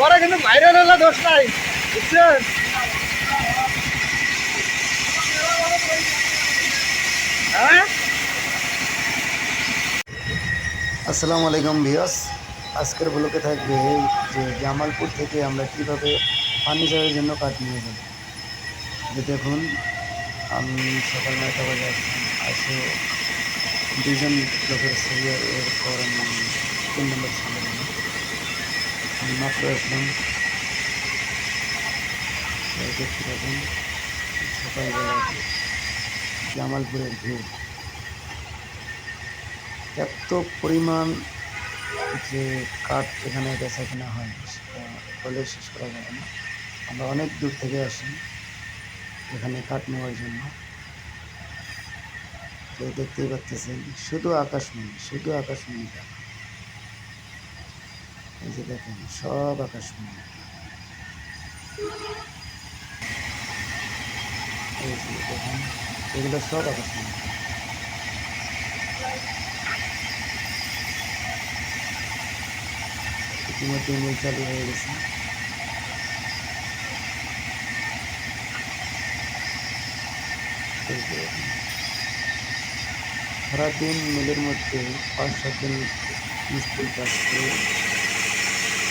পরে কিন্তু ভাইরাল দোষ নাই, বুঝছেন? হ্যাঁ? আসসালামু আলাইকুম ভিয়াস আজকের ব্লকে থাকবে যে জামালপুর থেকে আমরা কীভাবে ফার্নিচারের জন্য কাঠ নিয়ে যাব। যে দেখুন, আমি সকাল নয়টা বাজে আসে দুজন লোকের সঙ্গে এরপর তিন নম্বর সামনে। মাত্র আসলাম পাবেন সকালবেলা জামালপুরের ভিড় এত পরিমাণ যে কাঠ এখানে বেচা কেনা হয় সেটা বলে শেষ করা যাবে না আমরা অনেক দূর থেকে আসি এখানে কাঠ নেওয়ার জন্য তো দেখতেই পাচ্ছেন শুধু আকাশমণি শুধু আকাশমণি কাঠ এই যে দেখেন, সব যে দেখেন, এগুলো সব আকাশমণি ইতিমধ্যে মিল চালু হয়ে গেছে। সারাদিন মিলের মধ্যে পাঁচ সাত দিন মিস্ত্রি কাজ করে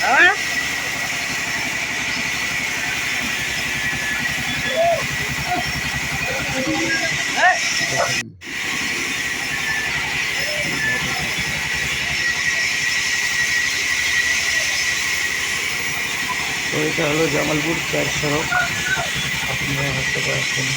হ্যাঁ তো এটা হলো জামালপুর চার সড়ক। আপনারা বা আসেন